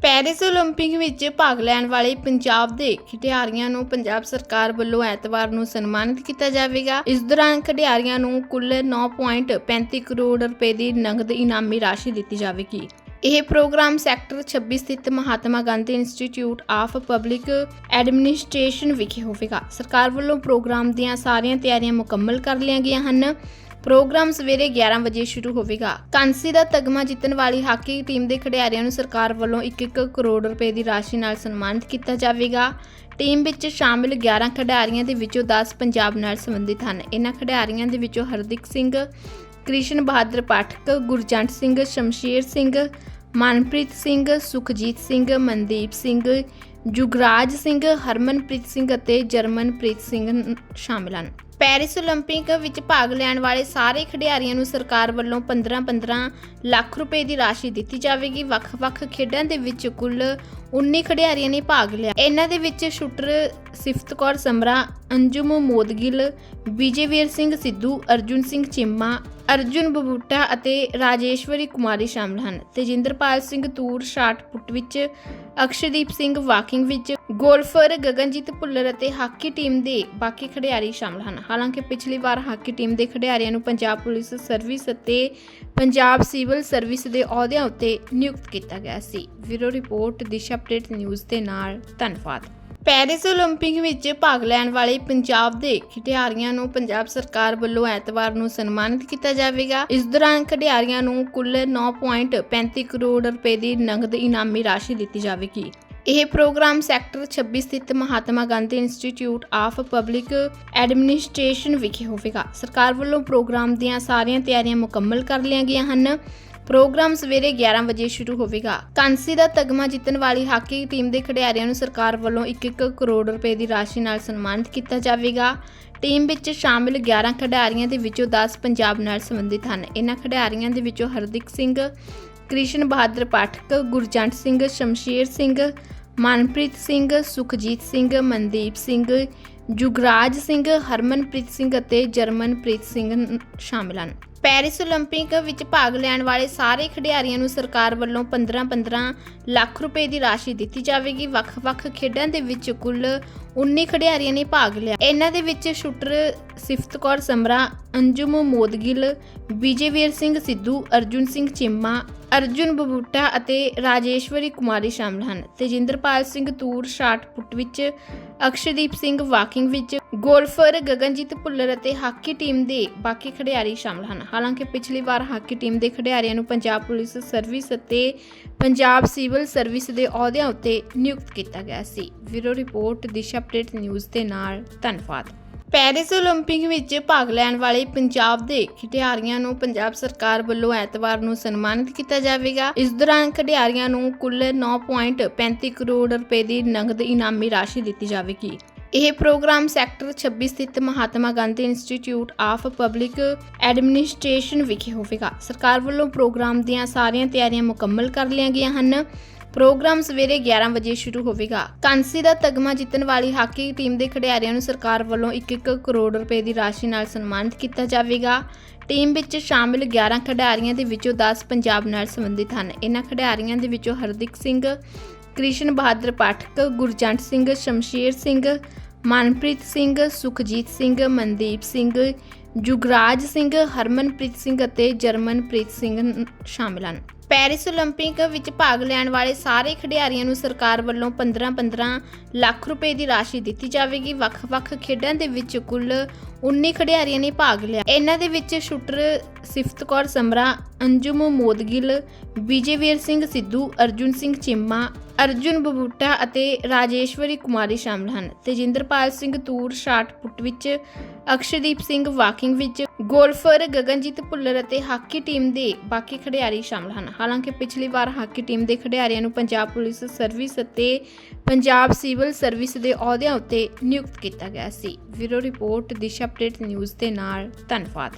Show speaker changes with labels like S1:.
S1: Paris 올림픽 ਵਿੱਚ ਭਾਗ ਲੈਣ ਵਾਲੇ ਪੰਜਾਬ ਦੇ ਖਿਡਾਰੀਆਂ ਨੂੰ ਪੰਜਾਬ ਸਰਕਾਰ ਵੱਲੋਂ ਐਤਵਾਰ ਨੂੰ ਸਨਮਾਨਿਤ ਕੀਤਾ ਜਾਵੇਗਾ ਇਸ ਦੌਰਾਨ ਖਿਡਾਰੀਆਂ ਨੂੰ ਕੁੱਲ 9.35 ਕਰੋੜ ਰੁਪਏ ਦੀ ਨਗਦ ਇਨਾਮੀ ਰਾਸ਼ੀ ਦਿੱਤੀ ਜਾਵੇਗੀ ਇਹ ਪ੍ਰੋਗਰਾਮ ਸੈਕਟਰ 26 ਸਥਿਤ Mahatma Gandhi institute of public administration ਵਿਖੇ ਹੋਵੇਗਾ ਸਰਕਾਰ ਵੱਲੋਂ ਪ੍ਰੋਗਰਾਮ ਦੀਆਂ ਸਾਰੀਆਂ ਤਿਆਰੀਆਂ ਮੁਕੰਮਲ ਕਰ ਲਈਆਂ ਗਈਆਂ ਹਨ ਪ੍ਰੋਗਰਾਮ ਸਵੇਰੇ 11 ਵਜੇ ਸ਼ੁਰੂ ਹੋਵੇਗਾ। ਕਾਂਸੀ ਦਾ ਤਗਮਾ ਜਿੱਤਣ ਵਾਲੀ ਹਾਕੀ ਟੀਮ ਦੇ ਖਿਡਾਰੀਆਂ ਨੂੰ ਸਰਕਾਰ ਵੱਲੋਂ 1-1 ਕਰੋੜ ਰੁਪਏ ਦੀ ਰਾਸ਼ੀ ਨਾਲ ਸਨਮਾਨਿਤ ਕੀਤਾ ਜਾਵੇਗਾ। ਟੀਮ ਵਿੱਚ ਸ਼ਾਮਿਲ 11 ਖਿਡਾਰੀਆਂ ਦੇ ਵਿੱਚੋਂ 10 ਪੰਜਾਬ ਨਾਲ ਸੰਬੰਧਿਤ ਹਨ। ਇਹਨਾਂ ਖਿਡਾਰੀਆਂ ਦੇ ਵਿੱਚੋਂ ਹਰਦਿਕ ਸਿੰਘ, ਕ੍ਰਿਸ਼ਨ ਬਹਾਦਰ ਪਾਠਕ, ਗੁਰਜੰਟ ਸਿੰਘ, ਸ਼ਮਸ਼ੀਰ ਸਿੰਘ, ਮਨਪ੍ਰੀਤ ਸਿੰਘ, ਸੁਖਜੀਤ ਸਿੰਘ, ਮਨਦੀਪ ਸਿੰਘ ਜੁਗਰਾਜ ਸਿੰਘ ਹਰਮਨਪ੍ਰੀਤ ਸਿੰਘ ਅਤੇ ਜਰਮਨਪ੍ਰੀਤ ਸਿੰਘ ਨ- ਸ਼ਾਮਿਲ ਹਨ ਪੈਰਿਸ 올림픽 ਵਿੱਚ ਭਾਗ ਲੈਣ ਵਾਲੇ ਸਾਰੇ ਖਿਡਾਰੀਆਂ ਨੂੰ ਸਰਕਾਰ ਵੱਲੋਂ 15-15 ਲੱਖ ਰੁਪਏ ਦੀ ਰਾਸ਼ੀ ਦਿੱਤੀ ਜਾਵੇਗੀ ਵੱਖ-ਵੱਖ ਖੇਡਾਂ ਦੇ ਵਿੱਚ ਕੁੱਲ 19 ਖਿਡਾਰੀਆਂ ਨੇ ਭਾਗ ਲਿਆ ਇਹਨਾਂ ਦੇ ਵਿੱਚ ਸ਼ੂਟਰ ਸਿਫਤ ਕੌਰ ਸਮਰਾ ਅੰਜੁਮ ਮੋਦਗਿਲ ਵਿਜੇਵੀਰ ਸਿੰਘ ਸਿੱਧੂ, ਅਰਜੁਨ ਸਿੰਘ ਚਿੰਮਾ, ਅਰਜੁਨ ਬਬੂਟਾ ਅਤੇ ਰਾਜੇਸ਼ਵਰੀ ਕੁਮਾਰੀ ਸ਼ਾਮਲ ਹਨ। ਤੇਜਿੰਦਰਪਾਲ ਸਿੰਘ ਤੂਰ ਸ਼ਾਟ ਪੁੱਟ ਵਿੱਚ, ਅਕਸ਼ਦੀਪ ਸਿੰਘ ਵਾਕਿੰਗ ਵਿੱਚ, ਗੋਲਫਰ ਗਗਨਜੀਤ ਭੁੱਲਰ ਅਤੇ ਹਾਕੀ ਟੀਮ ਦੇ ਬਾਕੀ ਖਿਡਾਰੀ ਸ਼ਾਮਲ ਹਨ। ਹਾਲਾਂਕਿ ਪਿਛਲੀ ਵਾਰ ਹਾਕੀ ਟੀਮ ਦੇ ਖਿਡਾਰੀਆਂ ਨੂੰ ਪੰਜਾਬ ਪੁਲਿਸ ਸਰਵਿਸ ਅਤੇ ਪੰਜਾਬ ਸਿਵਲ ਸਰਵਿਸ ਦੇ ਅਹੁਦਿਆਂ ਉੱਤੇ ਨਿਯੁਕਤ ਕੀਤਾ ਗਿਆ ਸੀ। ਵੀਰੋ ਰਿਪੋਰਟ, ਦਿਸ਼ਾ ਅਪਡੇਟ ਨਿਊਜ਼ ਦੇ ਨਾਲ, ਧੰਨਵਾਦ। ਪੈਰਿਸ 올림픽 ਵਿੱਚ ਭਾਗ ਲੈਣ ਵਾਲੇ ਪੰਜਾਬ ਦੇ ਖਿਡਾਰੀਆਂ ਨੂੰ ਪੰਜਾਬ ਸਰਕਾਰ ਵੱਲੋਂ ਐਤਵਾਰ ਨੂੰ ਸਨਮਾਨਿਤ ਕੀਤਾ ਜਾਵੇਗਾ ਇਸ ਦੌਰਾਨ ਖਿਡਾਰੀਆਂ ਨੂੰ ਕੁੱਲ 9.35 ਕਰੋੜ ਰੁਪਏ ਦੀ ਨਗਦ ਇਨਾਮੀ ਰਾਸ਼ੀ ਦਿੱਤੀ ਜਾਵੇਗੀ ਇਹ ਪ੍ਰੋਗਰਾਮ ਸੈਕਟਰ 26 ਸਥਿਤ Mahatma Gandhi institute of public administration ਵਿਖੇ ਹੋਵੇਗਾ ਸਰਕਾਰ ਵੱਲੋਂ ਪ੍ਰੋਗਰਾਮ ਦੀਆਂ ਸਾਰੀਆਂ ਤਿਆਰੀਆਂ ਮੁਕੰਮਲ ਕਰ ਲਈਆਂ ਗਈਆਂ ਹਨ ਪ੍ਰੋਗਰਾਮ ਸਵੇਰੇ 11 ਵਜੇ ਸ਼ੁਰੂ ਹੋਵੇਗਾ। ਕਾਂਸੀ ਦਾ ਤਗਮਾ ਜਿੱਤਣ ਵਾਲੀ ਹਾਕੀ ਟੀਮ ਦੇ ਖਿਡਾਰੀਆਂ ਨੂੰ ਸਰਕਾਰ ਵੱਲੋਂ 1-1 ਕਰੋੜ ਰੁਪਏ ਦੀ ਰਾਸ਼ੀ ਨਾਲ ਸਨਮਾਨਿਤ ਕੀਤਾ ਜਾਵੇਗਾ। ਟੀਮ ਵਿੱਚ ਸ਼ਾਮਿਲ 11 ਖਿਡਾਰੀਆਂ ਦੇ ਵਿੱਚੋਂ 10 ਪੰਜਾਬ ਨਾਲ ਸੰਬੰਧਿਤ ਹਨ। ਇਹਨਾਂ ਖਿਡਾਰੀਆਂ ਦੇ ਵਿੱਚੋਂ ਹਰਦਿਕ ਸਿੰਘ, ਕ੍ਰਿਸ਼ਨ ਬਹਾਦਰ ਪਾਠਕ, ਗੁਰਜੰਟ ਸਿੰਘ, ਸ਼ਮਸ਼ੀਰ ਸਿੰਘ, ਮਨਪ੍ਰੀਤ ਸਿੰਘ, ਸੁਖਜੀਤ ਸਿੰਘ, ਮਨਦੀਪ ਸਿੰਘ, ਜੁਗਰਾਜ ਸਿੰਘ, ਹਰਮਨਪ੍ਰੀਤ ਸਿੰਘ ਅਤੇ ਜਰਮਨਪ੍ਰੀਤ ਸਿੰਘ ਸ਼ਾਮਿਲ ਹਨ। ਪੈਰਿਸ 올림픽 ਵਿੱਚ ਭਾਗ ਲੈਣ ਵਾਲੇ ਸਾਰੇ ਖਿਡਾਰੀਆਂ ਨੂੰ ਸਰਕਾਰ ਵੱਲੋਂ 15-15 ਲੱਖ ਰੁਪਏ ਦੀ ਰਾਸ਼ੀ ਦਿੱਤੀ ਜਾਵੇਗੀ ਵੱਖ-ਵੱਖ ਖੇਡਾਂ ਦੇ ਵਿੱਚ ਕੁੱਲ 19 ਖਿਡਾਰੀਆਂ ਨੇ ਭਾਗ ਲਿਆ ਇਹਨਾਂ ਦੇ ਵਿੱਚ ਸ਼ੂਟਰ ਸਿਫਤ ਕੌਰ ਸਮਰਾ ਅੰਜੁਮ ਮੋਦਗਿਲ ਵਿਜੇਵੀਰ ਸਿੰਘ ਸਿੱਧੂ ਅਰਜੁਨ ਸਿੰਘ ਚਿੰਮਾ ਅਰਜੁਨ ਬਬੂਟਾ ਅਤੇ ਰਾਜੇਸ਼ਵਰੀ ਕੁਮਾਰੀ ਸ਼ਾਮਲ ਹਨ। ਤੇਜਿੰਦਰਪਾਲ ਸਿੰਘ ਤੂਰ ਸ਼ਾਟ ਪੁੱਟ ਵਿੱਚ, ਅਕਸ਼ਦੀਪ ਸਿੰਘ ਵਾਕਿੰਗ ਵਿੱਚ, ਗੋਲਫਰ ਗਗਨਜੀਤ ਭੁੱਲਰ ਅਤੇ ਹਾਕੀ ਟੀਮ ਦੇ ਬਾਕੀ ਖਿਡਾਰੀ ਸ਼ਾਮਲ ਹਨ। ਹਾਲਾਂਕਿ ਪਿਛਲੀ ਵਾਰ ਹਾਕੀ ਟੀਮ ਦੇ ਖਿਡਾਰੀਆਂ ਨੂੰ ਪੰਜਾਬ ਪੁਲਿਸ ਸਰਵਿਸ ਅਤੇ ਪੰਜਾਬ ਸਿਵਲ ਸਰਵਿਸ ਦੇ ਅਹੁਦਿਆਂ ਉੱਤੇ ਨਿਯੁਕਤ ਕੀਤਾ ਗਿਆ ਸੀ। ਵੀਰੋ ਰਿਪੋਰਟ, ਦਿਸ਼ਾ ਅਪਡੇਟ ਨਿਊਜ਼ ਦੇ ਨਾਲ ਧੰਨਵਾਦ। ਪੈਰਿਸ 올림픽 ਵਿੱਚ ਭਾਗ ਲੈਣ ਵਾਲੇ ਪੰਜਾਬ ਦੇ ਖਿਡਾਰੀਆਂ ਨੂੰ ਪੰਜਾਬ ਸਰਕਾਰ ਵੱਲੋਂ ਐਤਵਾਰ ਨੂੰ ਸਨਮਾਨਿਤ ਕੀਤਾ ਜਾਵੇਗਾ ਇਸ ਦੌਰਾਨ ਖਿਡਾਰੀਆਂ ਨੂੰ ਕੁੱਲ 9.35 ਕਰੋੜ ਰੁਪਏ ਦੀ ਨਗਦ ਇਨਾਮੀ ਰਾਸ਼ੀ ਦਿੱਤੀ ਜਾਵੇਗੀ ਇਹ ਪ੍ਰੋਗਰਾਮ ਸੈਕਟਰ 26 ਸਥਿਤ Mahatma Gandhi institute of public administration ਵਿਖੇ ਹੋਵੇਗਾ ਸਰਕਾਰ ਵੱਲੋਂ ਪ੍ਰੋਗਰਾਮ ਦੀਆਂ ਸਾਰੀਆਂ ਤਿਆਰੀਆਂ ਮੁਕੰਮਲ ਕਰ ਲਈਆਂ ਗਈਆਂ ਹਨ ਪ੍ਰੋਗਰਾਮ ਸਵੇਰੇ 11 ਵਜੇ ਸ਼ੁਰੂ ਹੋਵੇਗਾ। ਕਾਂਸੀ ਦਾ ਤਗਮਾ ਜਿੱਤਣ ਵਾਲੀ ਹਾਕੀ ਟੀਮ ਦੇ ਖਿਡਾਰੀਆਂ ਨੂੰ ਸਰਕਾਰ ਵੱਲੋਂ 1-1 ਕਰੋੜ ਰੁਪਏ ਦੀ ਰਾਸ਼ੀ ਨਾਲ ਸਨਮਾਨਿਤ ਕੀਤਾ ਜਾਵੇਗਾ। ਟੀਮ ਵਿੱਚ ਸ਼ਾਮਿਲ 11 ਖਿਡਾਰੀਆਂ ਦੇ ਵਿੱਚੋਂ 10 ਪੰਜਾਬ ਨਾਲ ਸੰਬੰਧਿਤ ਹਨ। ਇਹਨਾਂ ਖਿਡਾਰੀਆਂ ਦੇ ਵਿੱਚੋਂ ਹਰਦਿਕ ਸਿੰਘ, ਕ੍ਰਿਸ਼ਨ ਬਹਾਦਰ ਪਾਠਕ, ਗੁਰਜੰਟ ਸਿੰਘ, ਸ਼ਮਸ਼ੀਰ ਸਿੰਘ, ਮਨਪ੍ਰੀਤ ਸਿੰਘ, ਸੁਖਜੀਤ ਸਿੰਘ, ਮਨਦੀਪ ਸਿੰਘ, ਜੁਗਰਾਜ ਸਿੰਘ, ਹਰਮਨਪ੍ਰੀਤ ਸਿੰਘ ਅਤੇ ਜਰਮਨਪ੍ਰੀਤ ਸਿੰਘ ਸ਼ਾਮਿਲ ਹਨ। ਪੈਰਿਸ 올림픽 ਵਿੱਚ ਭਾਗ ਲੈਣ ਵਾਲੇ ਸਾਰੇ ਖਿਡਾਰੀਆਂ ਨੂੰ ਸਰਕਾਰ ਵੱਲੋਂ 15-15 ਲੱਖ ਰੁਪਏ ਦੀ ਰਾਸ਼ੀ ਦਿੱਤੀ ਜਾਵੇਗੀ ਵੱਖ-ਵੱਖ ਖੇਡਾਂ ਦੇ ਵਿੱਚ ਕੁੱਲ 19 ਖਿਡਾਰੀਆਂ ਨੇ ਭਾਗ ਲਿਆ ਇਹਨਾਂ ਦੇ ਵਿੱਚ ਸ਼ੂਟਰ ਸਿਫਤ ਕੌਰ ਸਮਰਾ ਅੰਜੁਮ ਮੋਦਗਿਲ ਵਿਜੇਵੀਰ ਸਿੰਘ ਸਿੱਧੂ, ਅਰਜੁਨ ਸਿੰਘ ਚਿੰਮਾ, ਅਰਜੁਨ ਬਬੂਟਾ ਅਤੇ ਰਾਜੇਸ਼ਵਰੀ ਕੁਮਾਰੀ ਸ਼ਾਮਲ ਹਨ। ਤੇਜਿੰਦਰਪਾਲ ਸਿੰਘ ਤੂਰ ਸ਼ਾਟ ਪੁੱਟ ਵਿੱਚ, ਅਕਸ਼ਦੀਪ ਸਿੰਘ ਵਾਕਿੰਗ ਵਿੱਚ, ਗੋਲਫਰ ਗਗਨਜੀਤ ਭੁੱਲਰ ਅਤੇ ਹਾਕੀ ਟੀਮ ਦੇ ਬਾਕੀ ਖਿਡਾਰੀ ਸ਼ਾਮਲ ਹਨ। ਹਾਲਾਂਕਿ ਪਿਛਲੀ ਵਾਰ ਹਾਕੀ ਟੀਮ ਦੇ ਖਿਡਾਰੀਆਂ ਨੂੰ ਪੰਜਾਬ ਪੁਲਿਸ ਸਰਵਿਸ ਅਤੇ ਪੰਜਾਬ ਸਿਵਲ ਸਰਵਿਸ ਦੇ ਅਹੁਦਿਆਂ ਉੱਤੇ ਨਿਯੁਕਤ ਕੀਤਾ ਗਿਆ ਸੀ। ਵੀਰੋ ਰਿਪੋਰਟ, ਦਿਸ਼ਾ ਅਪਡੇਟ ਨਿਊਜ਼ ਦੇ ਨਾਲ, ਧੰਨਵਾਦ।